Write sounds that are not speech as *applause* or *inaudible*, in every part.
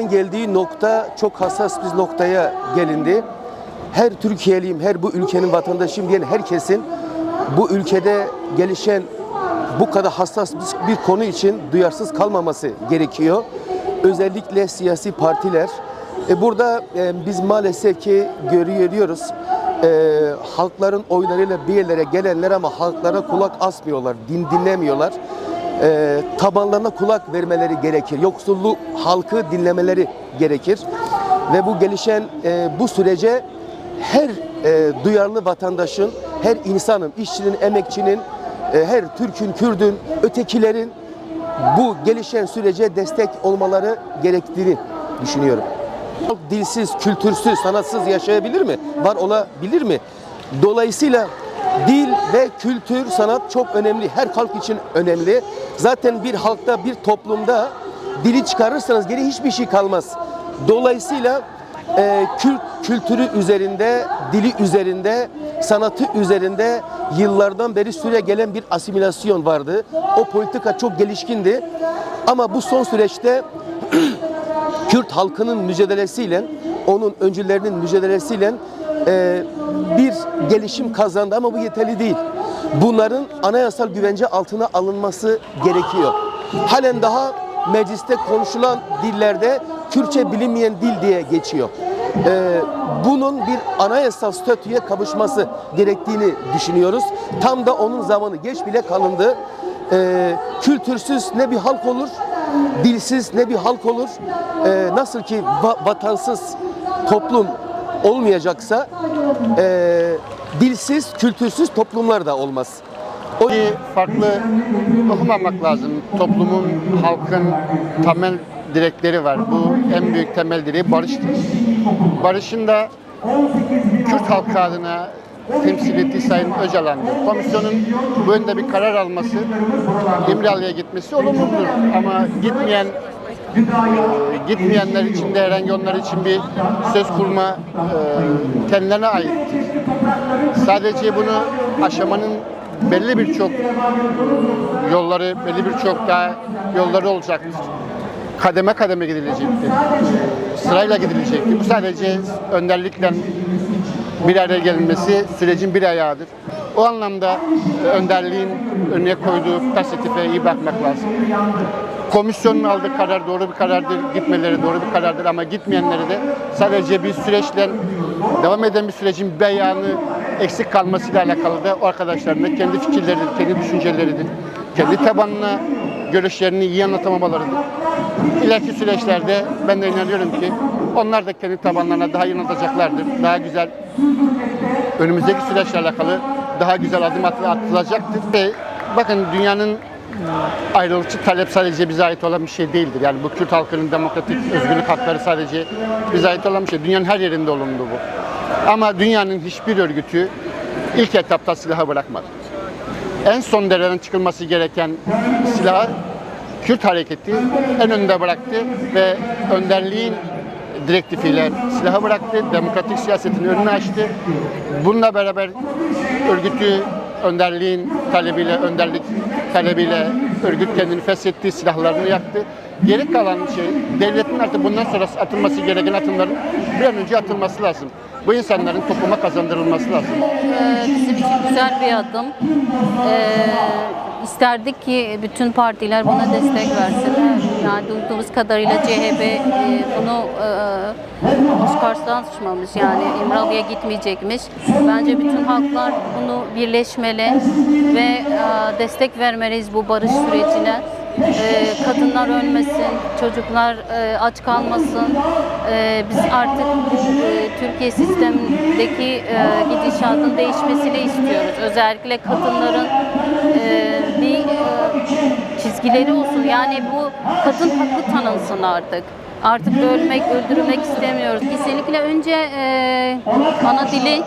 Halkların geldiği nokta çok hassas bir noktaya gelindi. Her Türkiye'liyim, her bu ülkenin vatandaşıyım diyen herkesin bu ülkede gelişen bu kadar hassas bir konu için duyarsız kalmaması gerekiyor. Özellikle siyasi partiler. E, burada e, biz maalesef ki görüyoruz e, halkların oylarıyla bir yerlere gelenler ama halklara kulak asmıyorlar, din dinlemiyorlar. E, tabanlarına kulak vermeleri gerekir. Yoksullu halkı dinlemeleri gerekir. Ve bu gelişen e, bu sürece her e, duyarlı vatandaşın, her insanın, işçinin, emekçinin, e, her Türk'ün, Kürd'ün, ötekilerin bu gelişen sürece destek olmaları gerektiğini düşünüyorum. Halk dilsiz, kültürsüz, sanatsız yaşayabilir mi? Var olabilir mi? Dolayısıyla dil ve kültür, sanat çok önemli. Her halk için önemli. Zaten bir halkta, bir toplumda dili çıkarırsanız geri hiçbir şey kalmaz. Dolayısıyla e, kült, kültürü üzerinde, dili üzerinde, sanatı üzerinde yıllardan beri süre gelen bir asimilasyon vardı. O politika çok gelişkindi. Ama bu son süreçte *clears throat* Kürt halkının mücadelesiyle, onun öncülerinin mücadelesiyle e, bir gelişim kazandı ama bu yeterli değil. Bunların anayasal güvence altına alınması gerekiyor. Halen daha mecliste konuşulan dillerde Kürtçe bilinmeyen dil diye geçiyor. E, bunun bir anayasal statüye kavuşması gerektiğini düşünüyoruz. Tam da onun zamanı geç bile kalındı. E, kültürsüz ne bir halk olur, dilsiz ne bir halk olur. Ee, nasıl ki va- vatansız toplum olmayacaksa ee, dilsiz, kültürsüz toplumlar da olmaz. O farklı okumamak lazım. Toplumun, halkın temel direkleri var. Bu en büyük temel direği barıştır. Barışın da Kürt halkı adına temsil ettiği Sayın Öcalan'dır. Komisyonun bu yönde bir karar alması, İmralı'ya gitmesi olumludur. Ama gitmeyen e, gitmeyenler için de herhangi onlar için bir söz kurma e, kendilerine aittir. Sadece bunu aşamanın belli birçok yolları, belli birçok daha yolları olacaktır. Kademe kademe gidilecektir. Sırayla gidilecektir. Bu sadece önderlikle bir araya gelinmesi sürecin bir ayağıdır. O anlamda önderliğin önüne koyduğu tasnife iyi bakmak lazım. Komisyonun aldığı karar doğru bir karardır, gitmeleri doğru bir karardır ama gitmeyenleri de sadece bir süreçle devam eden bir sürecin bir ayağını eksik kalmasıyla alakalı da o arkadaşların da kendi fikirleridir, kendi düşünceleridir, kendi tabanına görüşlerini iyi anlatamamalarıdır. İleriki süreçlerde ben de inanıyorum ki onlar da kendi tabanlarına daha iyi anlatacaklardır. Daha güzel önümüzdeki süreçle alakalı daha güzel adım at- atılacaktır. Ve bakın dünyanın ayrılıkçı talep sadece bize ait olan bir şey değildir. Yani bu Kürt halkının demokratik özgürlük hakları sadece bize ait olan bir şey. Dünyanın her yerinde olumlu bu. Ama dünyanın hiçbir örgütü ilk etapta silahı bırakmadı. En son dereceden çıkılması gereken silahı Kürt hareketi en önde bıraktı ve önderliğin direktifiyle silahı bıraktı, demokratik siyasetin önünü açtı. Bununla beraber örgütü önderliğin talebiyle, önderlik talebiyle örgüt kendini feshetti, silahlarını yaktı. Geri kalan şey, devletin artık bundan sonra atılması gereken atımların bir an önce atılması lazım. Bu insanların topluma kazandırılması lazım. Ee, bizim için güzel bir adım. Ee, isterdik ki bütün partiler buna destek versin. Yani duyduğumuz kadarıyla CHP e, bunu e, Oscars'tan yani İmralı'ya gitmeyecekmiş. Bence bütün halklar bunu birleşmeli ve e, destek vermeliyiz bu barış sürecine. Ee, kadınlar ölmesin, çocuklar e, aç kalmasın. Ee, biz artık e, Türkiye sistemindeki e, gidişatın değişmesini istiyoruz. Özellikle kadınların e, bir e, çizgileri olsun. Yani bu kadın hakkı tanınsın artık. Artık ölmek, öldürmek istemiyoruz. Kesinlikle önce e, ana dili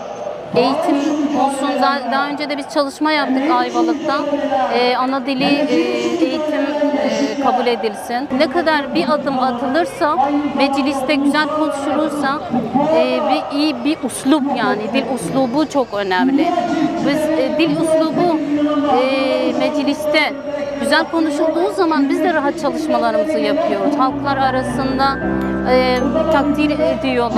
eğitim olsun. Daha önce de biz çalışma yaptık Ayvalık'ta. Ee, ana dili e, eğitim e, kabul edilsin. Ne kadar bir adım atılırsa, mecliste güzel konuşulursa e, ve iyi bir uslup yani dil uslubu çok önemli. Biz e, dil uslubu e, mecliste güzel konuşulduğu zaman biz de rahat çalışmalarımızı yapıyoruz. Halklar arasında e, takdir ediyorlar.